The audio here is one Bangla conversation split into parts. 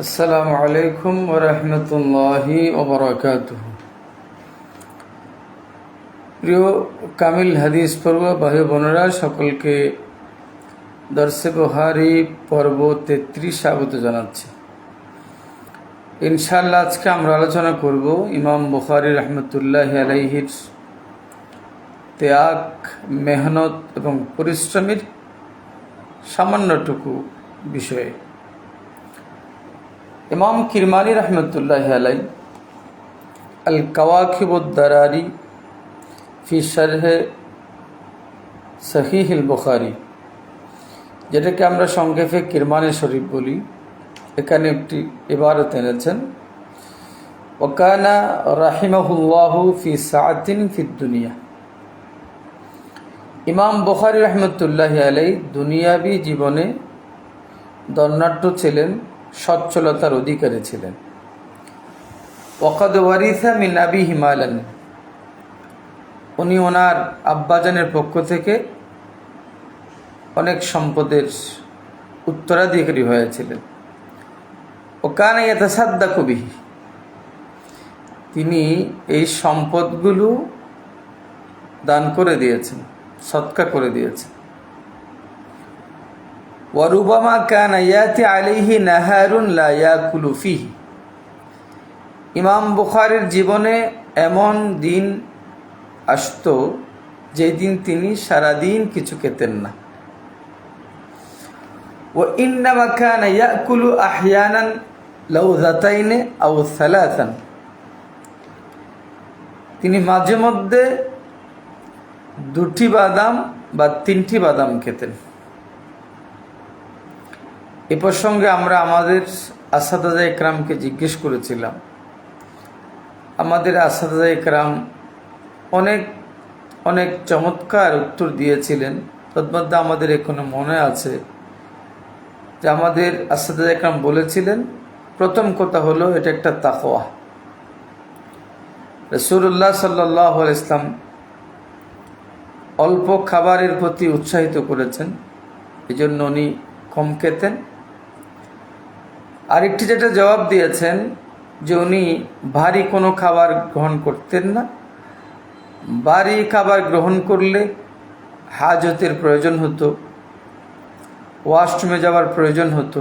আসসালামু আলাইকুম ওরহমতুল্লাহি ওবরাকাত প্রিয় কামিল হাদিস পর্ব ভাই বোনেরা, সকলকে দর্শে বহারি পর্ব তেত্রিশ স্বাগত জানাচ্ছি। ইনশাল্লাহ আজকে আমরা আলোচনা করব ইমাম বুখারি রহমতুল্লাহ আলাইহির ত্যাগ, মেহনত এবং পরিশ্রমের সামান্যটুকু বিষয়ে। ইমাম কিরমানি রহমতুল্লাহ আলাই আল কওয়াকিবুদ্দারারি ফি শারহে সহিহিল বুখারি, যেটাকে আমরা সংক্ষেপে কিরমানি শরীফ বলি। এখানে একটি ইবারত এনেছেন। ওকানা রাহিমাহুল্লাহু ফি সাআতিন ফি দুনিয়া। ইমাম বুখারি রহমতুল্লাহ আলাই দুনিয়াবি জীবনে দন্নাট্য ছিলেন সচ্ছলতার অধিকারী ছিলেন। ওকাদ ওয়ারিসা মিন উনি ওনার আব্বাজানের পক্ষ থেকে অনেক সম্পদের উত্তরাধিকারী হয়েছিলেন। ও ওকানে ইয়াতাসাদ্দা কবি তিনি এই সম্পদগুলো দান করে দিয়েছেন, সৎকা করে দিয়েছেন। ওয়ারুবামা কান ইয়াতি আলিহি নাহারুন লা ইয়াকুলু ফিহি। ইমাম বুখারের জীবনে এমন দিন আসত যেদিন তিনি সারাদিন কিছু খেতেন না। ও ইন্নামা কান ইয়াকুলু আহয়ানান লাউজাতাইনে আও সালাসান। তিনি মাঝে মধ্যে দুটি বাদাম বা তিনটি বাদাম খেতেন। এ প্রসঙ্গে আমরা আমাদের আসাদাজা একরামকে জিজ্ঞেস করেছিলাম। আমাদের আসাদাজা একরাম অনেক অনেক চমৎকার উত্তর দিয়েছিলেন। তন্মধ্যে আমাদের এখনও মনে আছে যে আমাদের আসাদাজা একরাম বলেছিলেন, প্রথম কথা হলো এটা একটা তাকোয়া রসুল্লাহ সাল্লাহ ইসলাম অল্প খাবারের প্রতি উৎসাহিত করেছেন এই জন্য উনি কম খেতেন। আরেকটি যেটা জবাব দিয়েছেন যে উনি ভারী কোনো খাবার গ্রহণ করতেন না। ভারী খাবার গ্রহণ করলে হাজতের প্রয়োজন হতো, ওয়াশরুমে যাওয়ার প্রয়োজন হতো।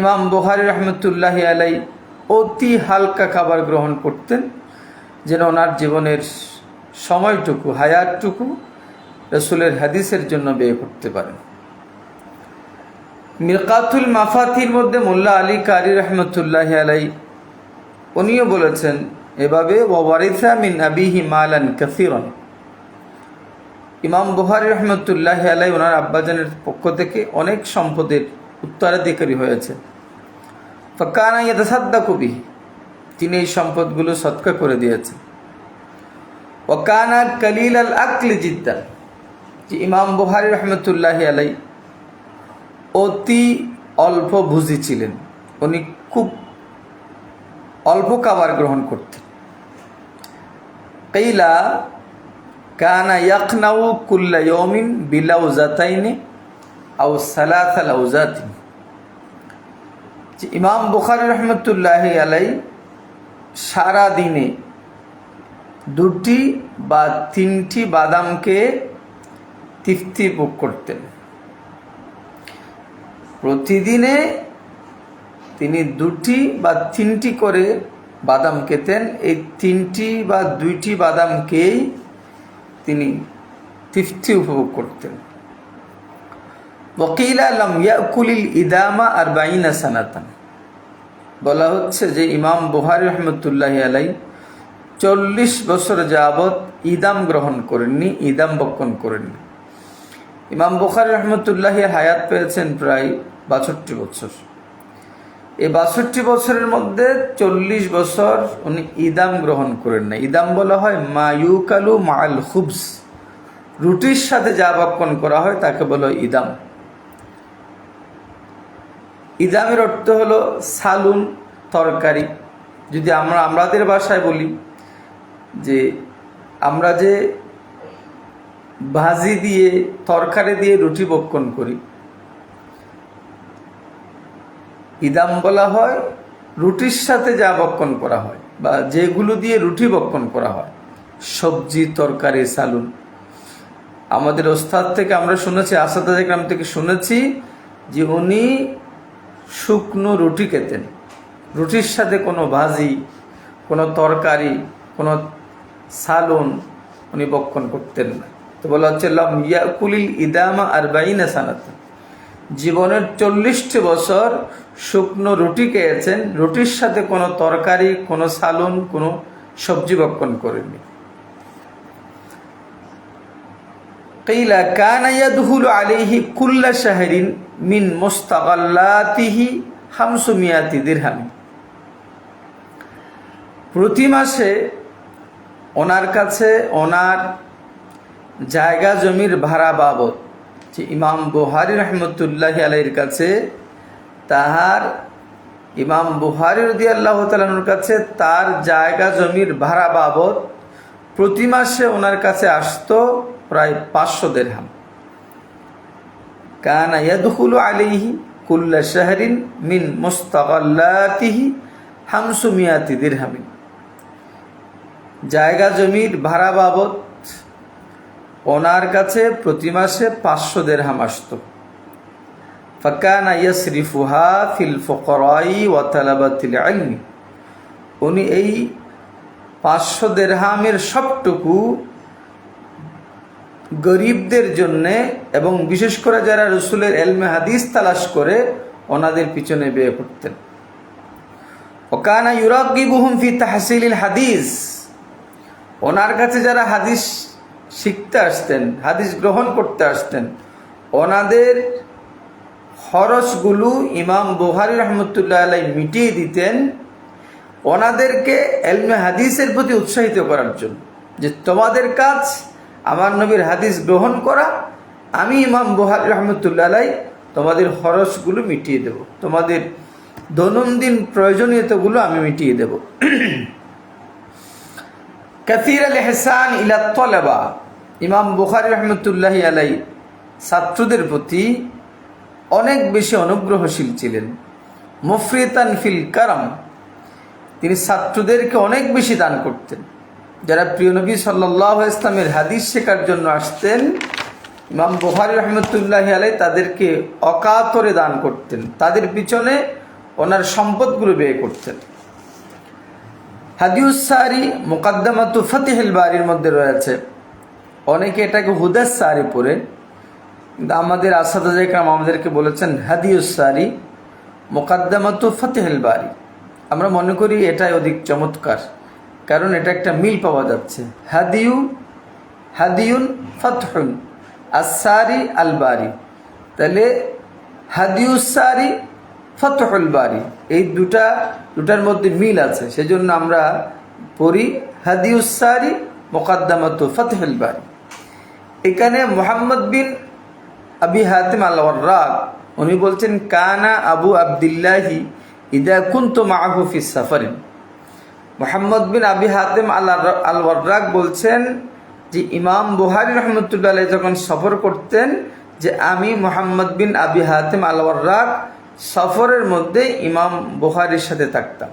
ইমাম বহারি রহমতুল্লাহ আলাই অতি হালকা খাবার গ্রহণ করতেন, যেন ওনার জীবনের সময়টুকু, হায়াতটুকু রসুলের হাদিসের জন্য ব্যয় করতে পারেন। মিরকাতুল মাফাতির মধ্যে মোল্লা আলী কারি রহমতুল্লাহ আলাই উনিও বলেছেন, এভাবে ওয়ারিসা মিন আবিহি মালান কাসিরন। ইমাম বুহারি রহমতুল্লাহ আলাই ওনার আব্বাজানের পক্ষ থেকে অনেক সম্পদের উত্তরাধিকারী হয়েছে। ফকানা ইয়াদাসাদ্দা কবি তিনি এই সম্পদগুলো সৎকা করে দিয়েছেন। ওকানা কলিল আল আকলি জিদ্দান, যে ইমাম বুহারি রহমতুল্লাহ আলাই অতি অল্প ভুজি ছিলেন উনি খুব অল্প খাবার গ্রহণ করতেন। কেইলা কানা ইয়াকনাউ কুল্লা ইয়মিন বিলাউ জাতাইনে আউ সালাত আলাউজাতিন ইমাম বুখারি রহমতুল্লাহ আলাই সারা দিনে দুটি বা তিনটি বাদামকে তৃপ্তি ভোগ করতেন। প্রতিদিনে তিনি দুটি বা তিনটি করে বাদাম খেতেন। এই তিনটি বা দুইটি বাদামকেই তিনি তৃপ্তি উপভোগ করতেন। ওকিল আলম ইয়াকুলিল ইদামা আর বাইনা সানাতান। বলা হচ্ছে যে ইমাম বুহারি রহমতুল্লাহ আলাই চল্লিশ বছর যাবৎ ইদাম গ্রহণ করেননি, ইদাম বক্ষণ করেননি। ইমাম বুখারি রহমতুল্লাহ হায়াত পেয়েছেন প্রায় বাষট্টি বছর। এই বাষট্টি বছরের মধ্যে চল্লিশ বছর উনি ইদাম গ্রহণ করেন না ইদাম বলা হয় মায়ুকালু মাল খুবস। রুটির সাথে যা বক্ষণ করা হয় তাকে বলো ইদাম। ইদামের অর্থ হলো সালুন, তরকারি। যদি আমরা আমাদের বাসায় বলি যে আমরা যে ভাজি দিয়ে, তরকারি দিয়ে রুটি বক্ষণ করি ইদাম বলা হয়, রুটির সাথে যা বক্ষণ করা হয়, বা যেগুলো দিয়ে রুটি বক্ষণ করা হয়। সবজি, তরকারি, সালুন। আমাদের ওস্তাদ থেকে আমরা শুনেছি, আসাদ গ্রাম থেকে শুনেছি, যে উনি শুকনো রুটি খেতেন। রুটির সাথে কোনো ভাজি, কোনো তরকারি, কোনো সালুন উনি বক্ষণ করতেন না। তো বলা হচ্ছে, লম ইয়াকুলিল ইদামা আর বাইনা সানাত জীবনের চল্লিশটি বছর শুকনো রুটি খেয়েছেন রুটির সাথে কোনো তরকারি কোনো সালুন কোনো সবজি বক্ষণ করেননি قيل كان يدخل عليه كل شهر من مستغلاته 500 درهم প্রতি মাসে ওনার কাছে ওনার জায়গা জমির ভাড়া বাবদ যে ইমাম বুহারি রহমতুল্লাহ আলাইর কাছে, তাহার ইমাম বুহারি রদি আল্লাহ তালানোর কাছে তার জায়গা জমির ভাড়া বাবদ প্রতি মাসে ওনার কাছে আসতো প্রায় পাঁচশো দেড়হাম কানা ইয়াদখুলু আলাইহি কুল্লা শাহরিন মিন মুস্তাগাল্লাতিহি হামসু মিয়াতি দিরহামিন। জায়গা জমির ভাড়া বাবদ ওনার কাছে প্রতি মাসে পাঁচশো দেড়হাম আসত। ফাকানা ইয়াসরিফুহা ফিল ফকরাই ওয়া তালাবাতিল ইলমি। উনি এই পাঁচশো দেড়হামের সবটুকু গরিবদের জন্যে এবং বিশেষ করে যারা রসুলের এলমে হাদিস তালাশ করে, ওনাদের পিছনে বেয়ে করতেন ওকানা ইউরাকিবুহুম ফি তাহসিলিল হাদিস। ওনার কাছে যারা হাদিস শিখতে আসতেন, হাদিস গ্রহণ করতে আসতেন। ওনাদের খরচগুলো ইমাম বুহারি রহমতুল্লাহ আলাই মিটিয়ে দিতেন ওনাদেরকে এলমে হাদিসের প্রতি উৎসাহিত করার জন্য। যে তোমাদের কাজ, আমার নবীর হাদিস গ্রহণ করা, আমি ইমাম বুহারি রহমতুল্লাহ আলাই তোমাদের খরচগুলো মিটিয়ে দেব। তোমাদের দৈনন্দিন প্রয়োজনীয়তাগুলো আমি মিটিয়ে দেব। কাসির আল হেসান ইলাত্তলেবা ইমাম বুখারি রহমতুল্লাহ আলাই ছাত্রদের প্রতি অনেক বেশি অনুগ্রহশীল ছিলেন। মুফরিতান ফিল কারাম, তিনি ছাত্রদেরকে অনেক বেশি দান করতেন। যারা প্রিয় নবী সাল্লাহ ইসলামের হাদিস শেখার জন্য আসতেন, ইমাম বুহারি রহমতুল্লাহ আলাই তাদেরকে অকাতরে দান করতেন। তাদের পিছনে ওনার সম্পদগুলো ব্যয় করতেন। হাদিউসারি মোকাদ্দামাতু ফতেহেল বাড়ির মধ্যে রয়েছে। অনেকে এটাকে হুদাস সারি পড়ে কিন্তু আমাদের আসাদাম আমাদেরকে বলেছেন হাদিউসারি মোকাদ্দামাতু ফতেহেল বাড়ি আমরা মনে করি এটাই অধিক চমৎকার, কারণ এটা একটা মিল পাওয়া যাচ্ছে। হাদিউ হাদিউন ফতহুন আসারি আল বারি তাহলে হাদিউসারি ফতহুল বারি, এই দুটা, দুটার মধ্যে মিল আছে। সেজন্য আমরা পড়ি হাদিউসারি মোকাদ্দামাত ফতহুল বারি। এখানে মোহাম্মদ বিন আবি হাতিম আল্লাহ রাগ উনি বলছেন, কানা আবু আবদুল্লাহি ইদা কুন্ত মাহফি সাফারিন মোহাম্মদ বিন আবি হাতিম আল্লাহ আল ওয়ার্রাক বলছেন যে, ইমাম বুহারি রহমতুল্লাহ যখন সফর করতেন, যে আমি মোহাম্মদ বিন আবি হাতিম আল ওয়ার্রাক সফরের মধ্যে ইমাম বুহারির সাথে থাকতাম।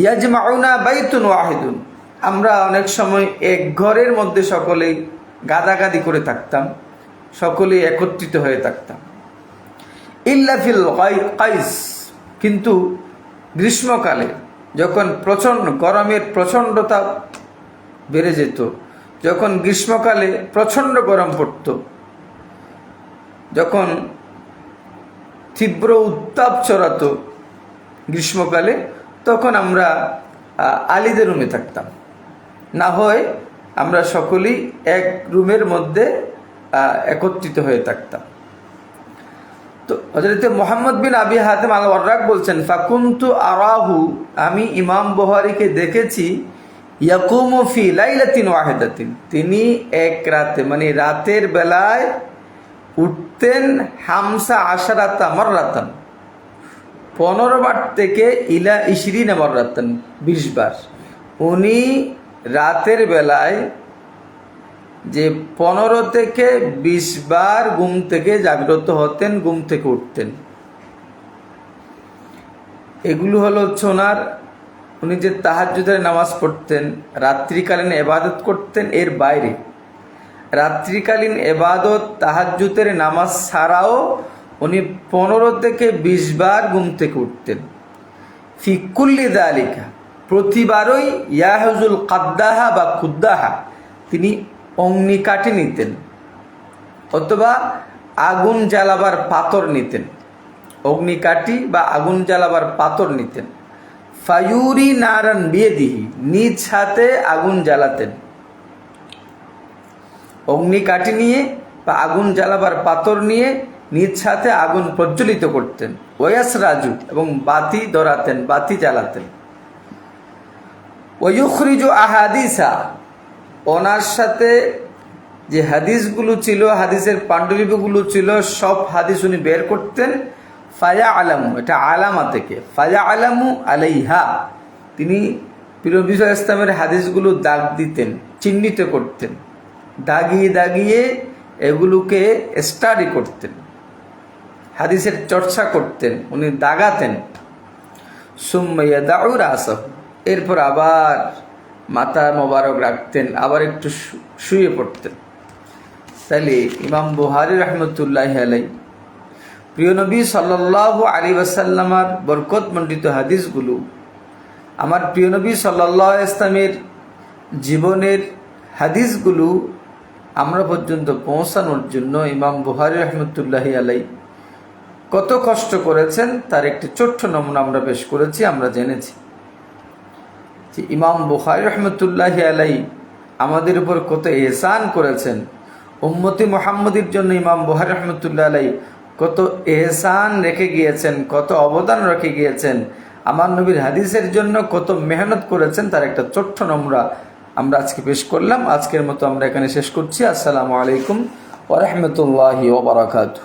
ইয়াজ মাউনা বাইতুন ওয়াহিদুন। আমরা অনেক সময় এক ঘরের মধ্যে সকলেই গাদাগাদি করে থাকতাম, সকলেই একত্রিত হয়ে থাকতাম। ইল্লাফিল কাইস। কিন্তু গ্রীষ্মকালে যখন প্রচণ্ড, গরমের প্রচণ্ডতা বেড়ে যেত, যখন গ্রীষ্মকালে প্রচণ্ড গরম পড়ত, যখন তীব্র উত্তাপ চড়াতো গ্রীষ্মকালে, তখন আমরা আলিদের রুমে থাকতাম। না হয় আমরা সকলেই এক রুমের মধ্যে একত্রিত হয়ে থাকতাম। তো হজরত মোহাম্মদ বিন আবি হাতেম আল ওয়ার্রাক বলছেন, ফাকুন্তু আরাহু, আমি ইমাম বহারিকে দেখেছি ইয়াকুমফি লাইলাতিন ওয়াহেদাতিন। তিনি এক রাতে মানে রাতের বেলায় উঠতেন হামসা আশারাতা মর্রাতান। পনেরো বার থেকে ইলা ইশরিন মর্রাতান, বিশ বার। উনি রাতের বেলায় যে পনেরো থেকে বিশ বার ঘুম থেকে জাগ্রত হতেন, ঘুম থেকে উঠতেন। এগুলো হলো হচ্ছে ওনার, উনি যে তাহাজ্জুদের নামাজ পড়তেন, রাত্রিকালীন এবাদত করতেন, এর বাইরে। রাত্রিকালীন এবাদত, তাহাজ্জুদের নামাজ ছাড়াও উনি পনেরো থেকে বিশ বার ঘুম থেকে উঠতেন। ফিকুল্লি দালিকা প্রতিবারই ইয়াহজুল কাদ্দাহা বা কুদ্দাহা তিনি অগ্নি অগ্নিকাঠি নিতেন অথবা আগুন জ্বালাবার পাথর নিতেন। অগ্নিকাঠি বা আগুন জ্বালাবার পাথর নিতেন। ফায়ুরি নারান বিয়ে দিহি নিজ হাতে আগুন জ্বালাতেন। অগ্নিকাঠি নিয়ে বা আগুন জ্বালাবার পাথর নিয়ে নিজ হাতে আগুন প্রজ্বলিত করতেন। ওয়াস রাজু এবং বাতি ধরাতেন, বাতি জ্বালাতেন। ওয়ুখরিজু আহাদিসা। ওনার সাথে যে হাদিসগুলো ছিল, হাদিসের পাণ্ডুলিপিগুলো ছিল, সব হাদিস উনি বের করতেন। ফাজা আলামু এটা আলামা থেকে। ফাজা আলামু আলাইহা। তিনি পিরবিজ ইসলামের হাদিসগুলো দাগ দিতেন, চিহ্নিত করতেন। দাগিয়ে দাগিয়ে এগুলোকে স্টাডি করতেন। হাদিসের চর্চা করতেন, উনি দাগাতেন। সুম্মাইয়া দাউর আসহ এরপর আবার মাথা মোবারক রাখতেন, আবার একটু শুয়ে পড়তেন। তাহলে ইমাম বুহারি রহমতুল্লাহ আলাই প্রিয় নবী সাল্লাহ আলী ওয়াসাল্লামার বরকত মণ্ডিত হাদিসগুলো, আমার প্রিয় নবী সাল্লাহ ইসলামের জীবনের হাদিসগুলো আমরা পর্যন্ত পৌঁছানোর জন্য ইমাম বুহারি রহমতুল্লাহ আলাই কত কষ্ট করেছেন, তার একটি ছোট্ট নমুনা আমরা পেশ করেছি, আমরা জেনেছি। যে ইমাম বুখারি রহমতুল্লাহ আলাই আমাদের উপর কত এহসান করেছেন। উম্মতি মোহাম্মদের জন্য ইমাম বুহারি রহমতুল্লাহ আলাই কত এহসান রেখে গিয়েছেন, কত অবদান রেখে গিয়েছেন। আমার নবীর হাদিসের জন্য কত মেহনত করেছেন, তার একটা ছোট্ট নম্রা আমরা আজকে পেশ করলাম। আজকের মতো আমরা এখানে শেষ করছি। আসসালামু আলাইকুম ওরহমতুল্লাহি ওবরাকাতু